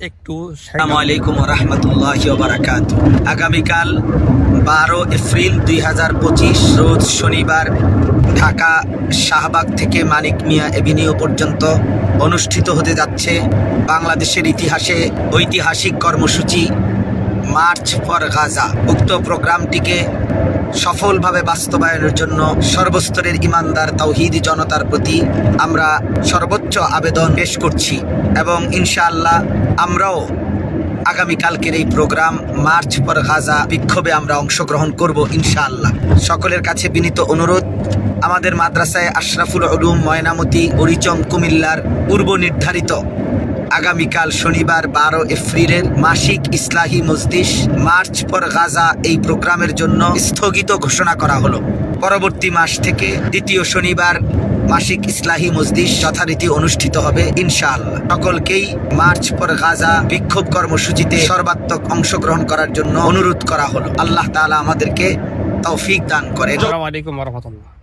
একটু আলাইকুম রহমতুল্লাহ বারাকাত আগামীকাল বারো এপ্রিল দুই হাজার পঁচিশ, রোজ শনিবার ঢাকা শাহবাগ থেকে মানিক মিয়া এভিনিউ পর্যন্ত অনুষ্ঠিত হতে যাচ্ছে বাংলাদেশের ইতিহাসে ঐতিহাসিক কর্মসূচি মার্চ ফর গাজা। উক্ত প্রোগ্রামটিকে সফলভাবে বাস্তবায়নের জন্য সর্বস্তরের ইমানদার তাওহিদি জনতার প্রতি আমরা সর্বোচ্চ আবেদন পেশ করছি এবং ইনশাআল্লাহ আমরাও আগামীকালকের এই প্রোগ্রাম মার্চ পর গাজা বিক্ষোভে আমরা অংশগ্রহণ করব ইনশাআল্লাহ। সকলের কাছে বিনীত অনুরোধ, আমাদের মাদ্রাসায় আশরাফুল উলুম ময়নামতি বরিচং কুমিল্লার পূর্ব নির্ধারিত আগামীকাল শনিবার বারো এপ্রিলের মাসিক ইসলাহী মজলিস মার্চ পর গাজা এই প্রোগ্রামের জন্য স্থগিত ঘোষণা করা হলো। পরবর্তী মাস থেকে দ্বিতীয় শনিবার মাসিক ইসলাহী মজলিস যথারীতি অনুষ্ঠিত হবে ইনশাআল্লাহ। সকলকেই মার্চ পর গাজা বিক্ষোভ কর্মসূচিতে সর্বাত্মক অংশগ্রহণ করার জন্য অনুরোধ করা হলো। আল্লাহ তাআলা আমাদেরকে তৌফিক দান করে আসসালামু আলাইকুম রহমতুল্লাহ।